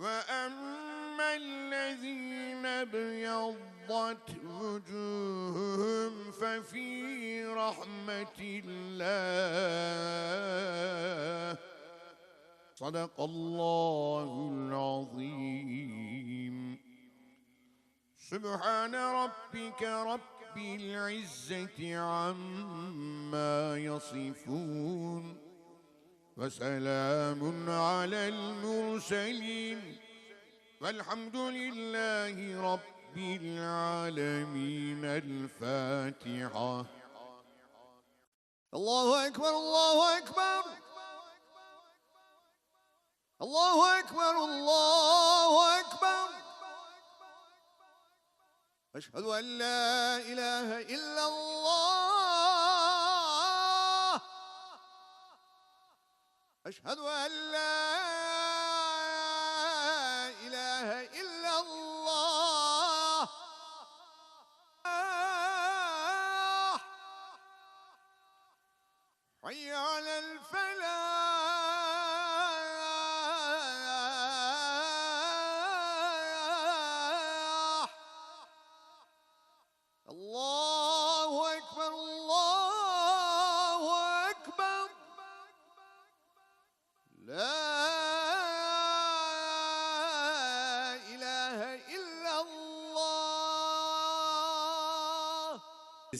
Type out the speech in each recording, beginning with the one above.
وأما الذين ابيضت وجوههم ففي رحمة الله صدق الله العظيم سبحان ربك رب العزة عما يصفون وسلام على المرسلين والحمد لله رب العالمين الفاتحة. الله أكبر الله أكبر. الله أكبر الله أكبر. أشهد أن لا إله إلا الله. أشهد أن لا إله إلا الله. حي على الفلاح.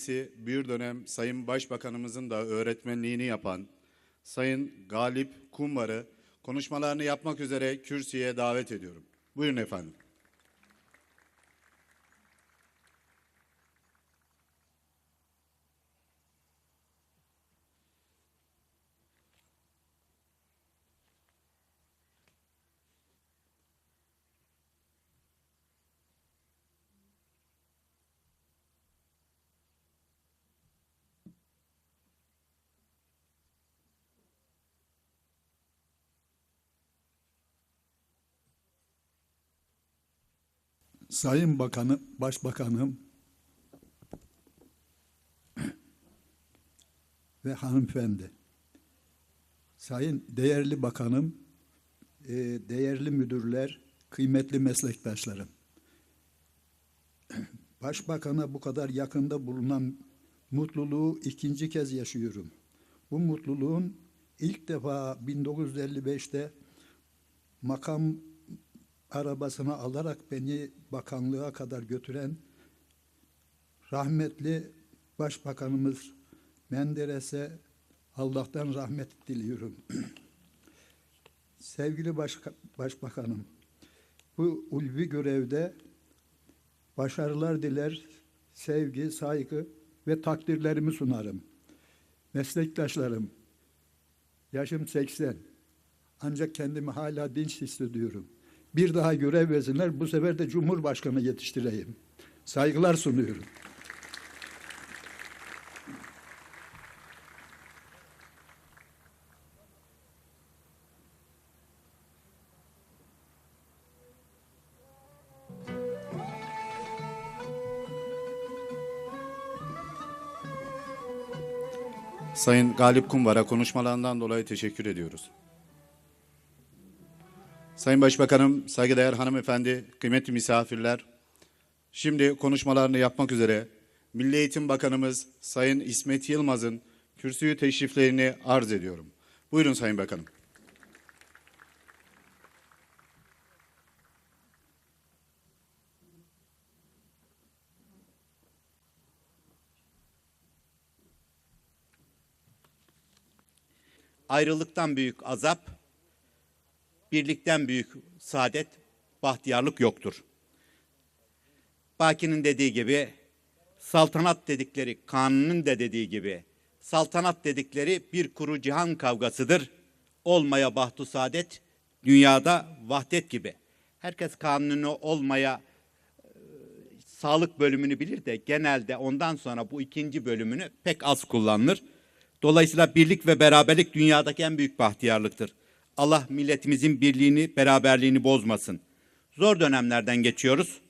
Kendisi bir dönem Sayın Başbakanımızın da öğretmenliğini yapan Sayın Galip Kumbar'ı konuşmalarını yapmak üzere kürsüye davet ediyorum. Buyurun efendim. Sayın Bakanı, Başbakanım ve hanımefendi, Sayın değerli bakanım, e, değerli müdürler, kıymetli meslektaşlarım. Başbakana bu kadar yakında bulunan mutluluğu ikinci kez yaşıyorum. Bu mutluluğun ilk defa 1955'te makam arabasına alarak beni bakanlığa kadar götüren rahmetli Başbakanımız Menderes'e Allah'tan rahmet diliyorum. Sevgili Başka- Başbakanım, bu ulvi görevde başarılar diler, sevgi, saygı ve takdirlerimi sunarım. Meslektaşlarım, yaşım 80, ancak kendimi hala dinç hissediyorum. Bir daha görev versinler, bu sefer de Cumhurbaşkanı yetiştireyim. Saygılar sunuyorum. Sayın Galip Kumbar'a konuşmalarından dolayı teşekkür ediyoruz. Sayın Başbakanım, saygıdeğer hanımefendi, kıymetli misafirler, şimdi konuşmalarını yapmak üzere Milli Eğitim Bakanımız Sayın İsmet Yılmaz'ın kürsüyü teşriflerini arz ediyorum. Buyurun Sayın Bakanım. ayrılıktan büyük azap, birlikten büyük saadet, bahtiyarlık yoktur. Baki'nin dediği gibi, saltanat dedikleri, kanunun da dediği gibi, saltanat dedikleri bir kuru cihan kavgasıdır. Olmaya bahtu saadet, dünyada vahdet gibi. Herkes kanunu olmaya e, sağlık bölümünü bilir de genelde ondan sonra bu ikinci bölümünü pek az kullanılır. Dolayısıyla birlik ve beraberlik dünyadaki en büyük bahtiyarlıktır. Allah milletimizin birliğini, beraberliğini bozmasın. Zor dönemlerden geçiyoruz.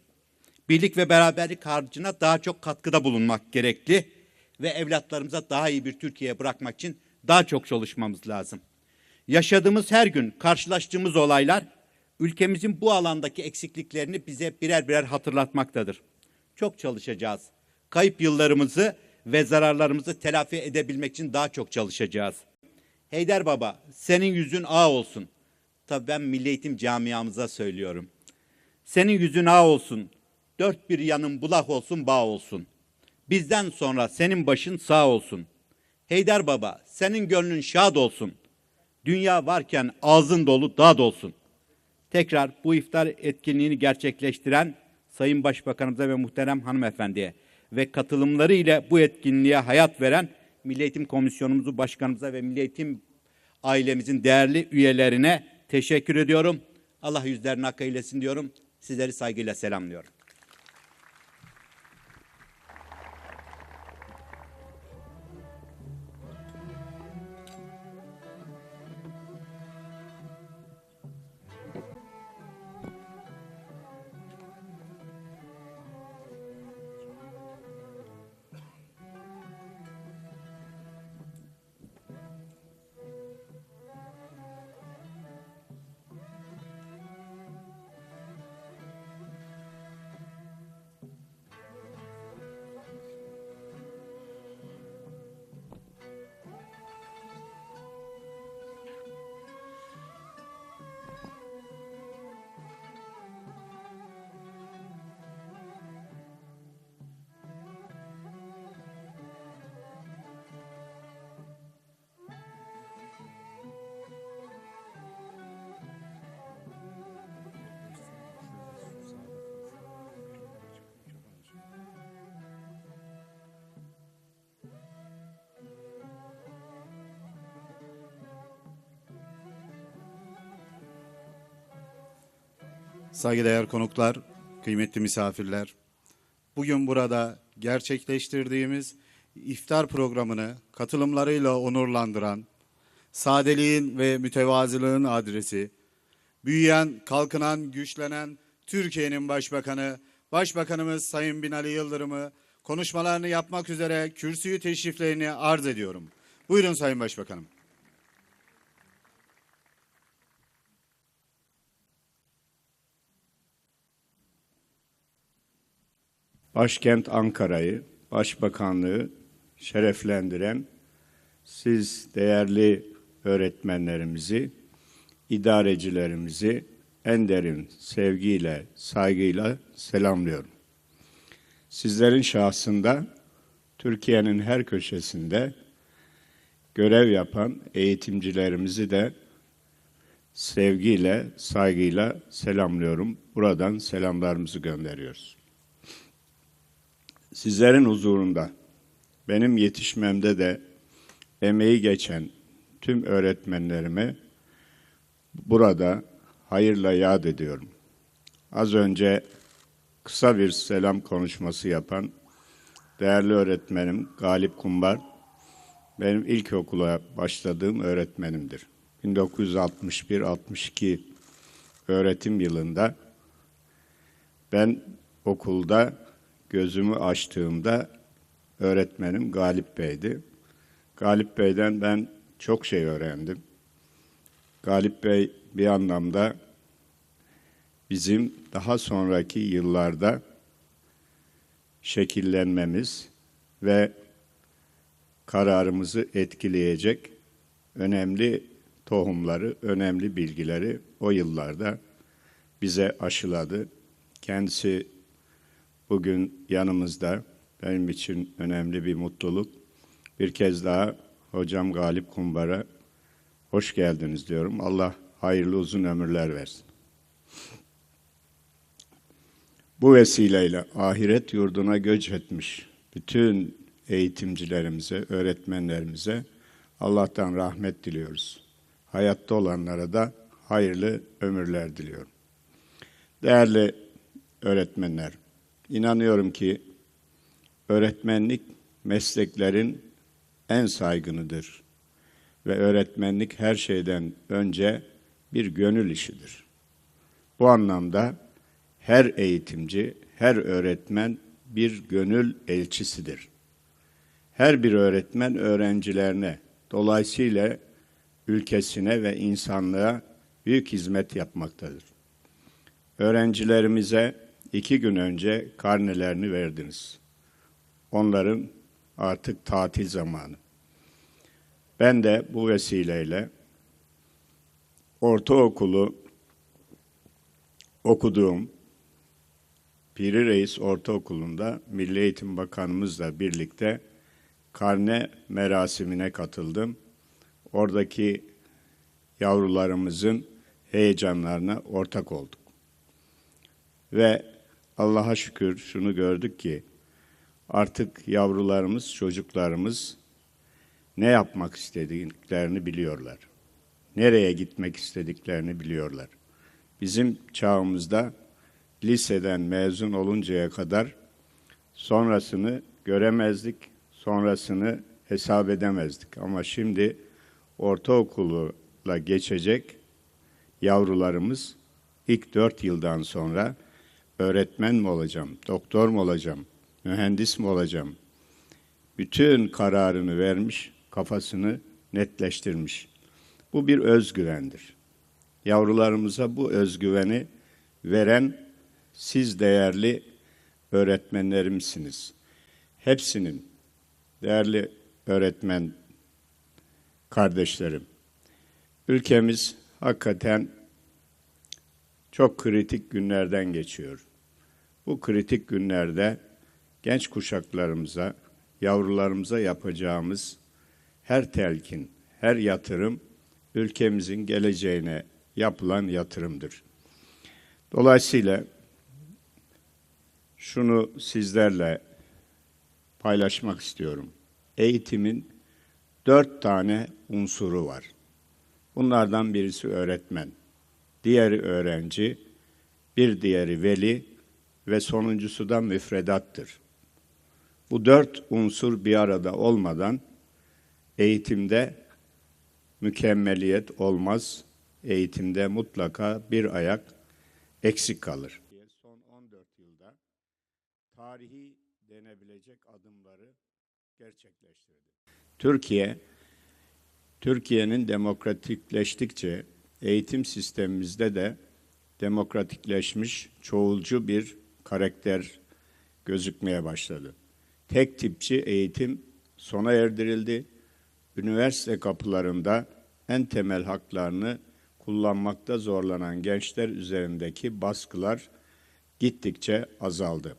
Birlik ve beraberlik harcına daha çok katkıda bulunmak gerekli ve evlatlarımıza daha iyi bir Türkiye bırakmak için daha çok çalışmamız lazım. Yaşadığımız her gün karşılaştığımız olaylar ülkemizin bu alandaki eksikliklerini bize birer birer hatırlatmaktadır. Çok çalışacağız. Kayıp yıllarımızı ve zararlarımızı telafi edebilmek için daha çok çalışacağız. Heyder Baba, senin yüzün ağ olsun. Tabii ben Milli Eğitim camiamıza söylüyorum. Senin yüzün ağ olsun. Dört bir yanın bulak olsun, bağ olsun. Bizden sonra senin başın sağ olsun. Heyder Baba, senin gönlün şad olsun. Dünya varken ağzın dolu dağ dolsun. Tekrar bu iftar etkinliğini gerçekleştiren Sayın Başbakanımıza ve muhterem hanımefendiye ve katılımları ile bu etkinliğe hayat veren Milli Eğitim Komisyonumuzu başkanımıza ve Milli Eğitim ailemizin değerli üyelerine teşekkür ediyorum. Allah yüzlerini hak eylesin diyorum. Sizleri saygıyla selamlıyorum. Saygıdeğer konuklar, kıymetli misafirler. Bugün burada gerçekleştirdiğimiz iftar programını katılımlarıyla onurlandıran, sadeliğin ve mütevazılığın adresi, büyüyen, kalkınan, güçlenen Türkiye'nin başbakanı, Başbakanımız Sayın Binali Yıldırım'ı konuşmalarını yapmak üzere kürsüyü teşriflerini arz ediyorum. Buyurun Sayın Başbakanım. Başkent Ankara'yı, Başbakanlığı şereflendiren siz değerli öğretmenlerimizi, idarecilerimizi en derin sevgiyle, saygıyla selamlıyorum. Sizlerin şahsında Türkiye'nin her köşesinde görev yapan eğitimcilerimizi de sevgiyle, saygıyla selamlıyorum. Buradan selamlarımızı gönderiyoruz sizlerin huzurunda benim yetişmemde de emeği geçen tüm öğretmenlerime burada hayırla yad ediyorum. Az önce kısa bir selam konuşması yapan değerli öğretmenim Galip Kumbar benim ilkokula başladığım öğretmenimdir. 1961-62 öğretim yılında ben okulda gözümü açtığımda öğretmenim Galip Bey'di. Galip Bey'den ben çok şey öğrendim. Galip Bey bir anlamda bizim daha sonraki yıllarda şekillenmemiz ve kararımızı etkileyecek önemli tohumları, önemli bilgileri o yıllarda bize aşıladı. Kendisi bugün yanımızda. Benim için önemli bir mutluluk. Bir kez daha hocam Galip Kumbar'a hoş geldiniz diyorum. Allah hayırlı uzun ömürler versin. Bu vesileyle ahiret yurduna göç etmiş bütün eğitimcilerimize, öğretmenlerimize Allah'tan rahmet diliyoruz. Hayatta olanlara da hayırlı ömürler diliyorum. Değerli öğretmenler, İnanıyorum ki öğretmenlik mesleklerin en saygınıdır ve öğretmenlik her şeyden önce bir gönül işidir. Bu anlamda her eğitimci, her öğretmen bir gönül elçisidir. Her bir öğretmen öğrencilerine, dolayısıyla ülkesine ve insanlığa büyük hizmet yapmaktadır. Öğrencilerimize iki gün önce karnelerini verdiniz. Onların artık tatil zamanı. Ben de bu vesileyle ortaokulu okuduğum Piri Reis Ortaokulu'nda Milli Eğitim Bakanımızla birlikte karne merasimine katıldım. Oradaki yavrularımızın heyecanlarına ortak olduk. Ve Allah'a şükür şunu gördük ki artık yavrularımız, çocuklarımız ne yapmak istediklerini biliyorlar. Nereye gitmek istediklerini biliyorlar. Bizim çağımızda liseden mezun oluncaya kadar sonrasını göremezdik, sonrasını hesap edemezdik. Ama şimdi ortaokuluyla geçecek yavrularımız ilk dört yıldan sonra öğretmen mi olacağım, doktor mu olacağım, mühendis mi olacağım? Bütün kararını vermiş, kafasını netleştirmiş. Bu bir özgüvendir. Yavrularımıza bu özgüveni veren siz değerli öğretmenlerimsiniz. Hepsinin değerli öğretmen kardeşlerim. Ülkemiz hakikaten çok kritik günlerden geçiyor. Bu kritik günlerde genç kuşaklarımıza, yavrularımıza yapacağımız her telkin, her yatırım ülkemizin geleceğine yapılan yatırımdır. Dolayısıyla şunu sizlerle paylaşmak istiyorum. Eğitimin dört tane unsuru var. Bunlardan birisi öğretmen, diğeri öğrenci, bir diğeri veli ve sonuncusu da müfredattır. Bu dört unsur bir arada olmadan eğitimde mükemmeliyet olmaz. Eğitimde mutlaka bir ayak eksik kalır. Son 14 yılda tarihi denebilecek adımları gerçekleştirdi. Türkiye, Türkiye'nin demokratikleştikçe eğitim sistemimizde de demokratikleşmiş, çoğulcu bir karakter gözükmeye başladı. Tek tipçi eğitim sona erdirildi. Üniversite kapılarında en temel haklarını kullanmakta zorlanan gençler üzerindeki baskılar gittikçe azaldı.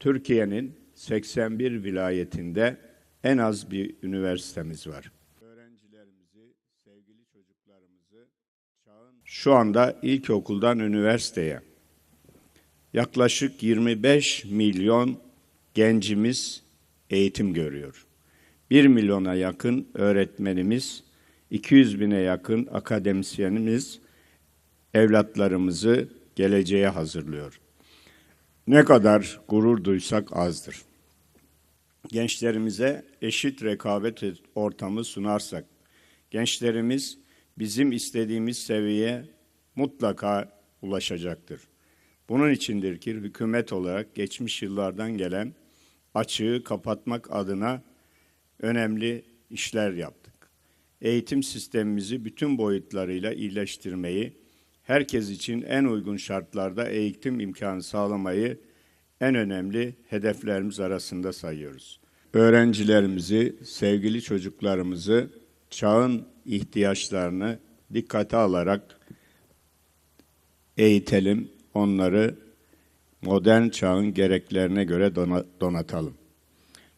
Türkiye'nin 81 vilayetinde en az bir üniversitemiz var. Öğrencilerimizi, sevgili çocuklarımızı çağın şu anda ilkokuldan üniversiteye yaklaşık 25 milyon gencimiz eğitim görüyor. 1 milyona yakın öğretmenimiz, 200 bine yakın akademisyenimiz evlatlarımızı geleceğe hazırlıyor. Ne kadar gurur duysak azdır. Gençlerimize eşit rekabet ortamı sunarsak, gençlerimiz bizim istediğimiz seviyeye mutlaka ulaşacaktır. Bunun içindir ki hükümet olarak geçmiş yıllardan gelen açığı kapatmak adına önemli işler yaptık. Eğitim sistemimizi bütün boyutlarıyla iyileştirmeyi, herkes için en uygun şartlarda eğitim imkanı sağlamayı en önemli hedeflerimiz arasında sayıyoruz. Öğrencilerimizi, sevgili çocuklarımızı çağın ihtiyaçlarını dikkate alarak eğitelim, onları modern çağın gereklerine göre donatalım.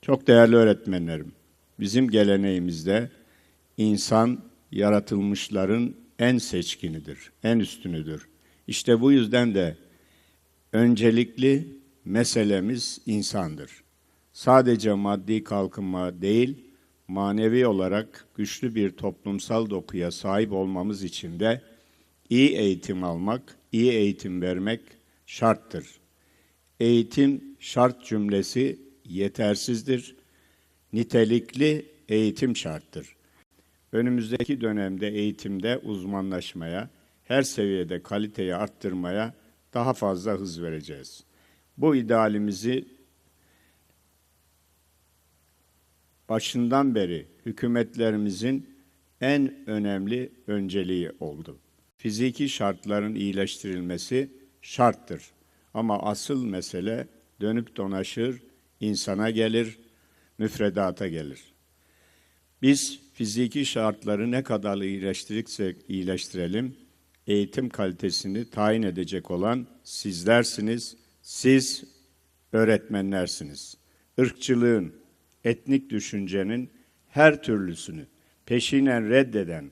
Çok değerli öğretmenlerim, bizim geleneğimizde insan yaratılmışların en seçkinidir, en üstünüdür. İşte bu yüzden de öncelikli meselemiz insandır. Sadece maddi kalkınma değil, manevi olarak güçlü bir toplumsal dokuya sahip olmamız için de iyi eğitim almak, iyi eğitim vermek şarttır. Eğitim şart cümlesi yetersizdir. Nitelikli eğitim şarttır. Önümüzdeki dönemde eğitimde uzmanlaşmaya, her seviyede kaliteyi arttırmaya daha fazla hız vereceğiz. Bu idealimizi başından beri hükümetlerimizin en önemli önceliği oldu. Fiziki şartların iyileştirilmesi şarttır. Ama asıl mesele dönüp donaşır, insana gelir, müfredata gelir. Biz fiziki şartları ne kadar iyileştirirsek iyileştirelim, eğitim kalitesini tayin edecek olan sizlersiniz, siz öğretmenlersiniz. Irkçılığın, etnik düşüncenin her türlüsünü peşinen reddeden,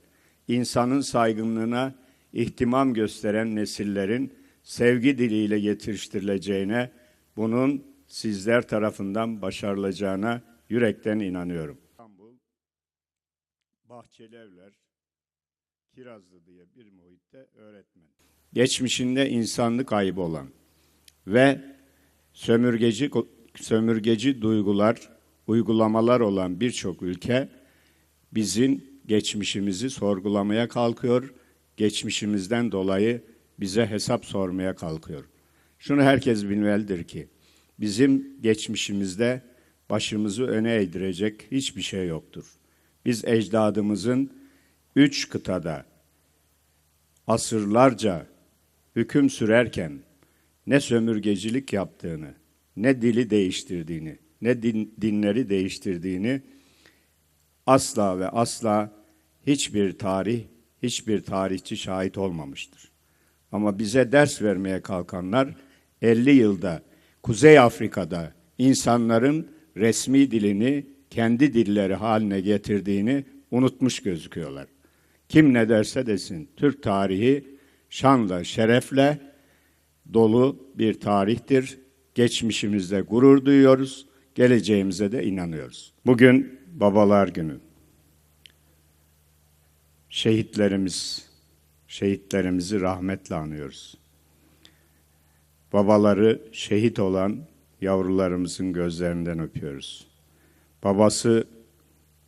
insanın saygınlığına ihtimam gösteren nesillerin sevgi diliyle yetiştirileceğine, bunun sizler tarafından başarılacağına yürekten inanıyorum. İstanbul, Bahçeli Evler, Kirazlı diye bir muhitte öğretmen. Geçmişinde insanlık ayıbı olan ve sömürgeci sömürgeci duygular, uygulamalar olan birçok ülke bizim geçmişimizi sorgulamaya kalkıyor, geçmişimizden dolayı bize hesap sormaya kalkıyor. Şunu herkes bilmelidir ki bizim geçmişimizde başımızı öne eğdirecek hiçbir şey yoktur. Biz ecdadımızın üç kıtada asırlarca hüküm sürerken ne sömürgecilik yaptığını, ne dili değiştirdiğini, ne din, dinleri değiştirdiğini asla ve asla hiçbir tarih, hiçbir tarihçi şahit olmamıştır. Ama bize ders vermeye kalkanlar 50 yılda Kuzey Afrika'da insanların resmi dilini kendi dilleri haline getirdiğini unutmuş gözüküyorlar. Kim ne derse desin Türk tarihi şanla, şerefle dolu bir tarihtir. Geçmişimizde gurur duyuyoruz, geleceğimize de inanıyoruz. Bugün Babalar Günü. Şehitlerimiz, şehitlerimizi rahmetle anıyoruz. Babaları şehit olan yavrularımızın gözlerinden öpüyoruz. Babası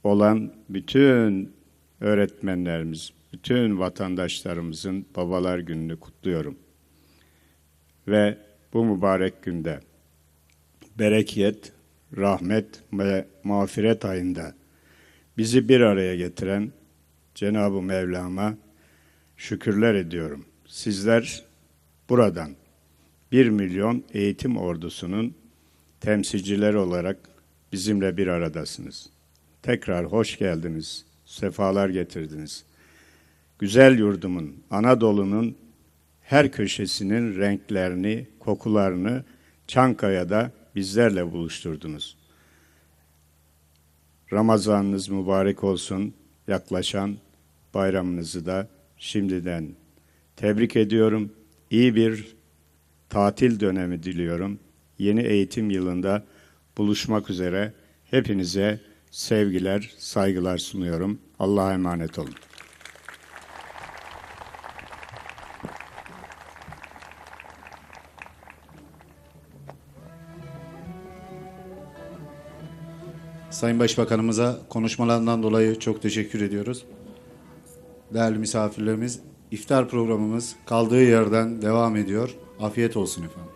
olan bütün öğretmenlerimiz, bütün vatandaşlarımızın babalar gününü kutluyorum. Ve bu mübarek günde bereket, rahmet ve mağfiret ayında bizi bir araya getiren Cenab-ı Mevlam'a şükürler ediyorum. Sizler buradan bir milyon eğitim ordusunun temsilcileri olarak bizimle bir aradasınız. Tekrar hoş geldiniz, sefalar getirdiniz. Güzel yurdumun, Anadolu'nun her köşesinin renklerini, kokularını Çankaya'da bizlerle buluşturdunuz. Ramazanınız mübarek olsun. Yaklaşan bayramınızı da şimdiden tebrik ediyorum. İyi bir tatil dönemi diliyorum. Yeni eğitim yılında buluşmak üzere hepinize sevgiler, saygılar sunuyorum. Allah'a emanet olun. Sayın Başbakanımıza konuşmalarından dolayı çok teşekkür ediyoruz. Değerli misafirlerimiz, iftar programımız kaldığı yerden devam ediyor. Afiyet olsun efendim.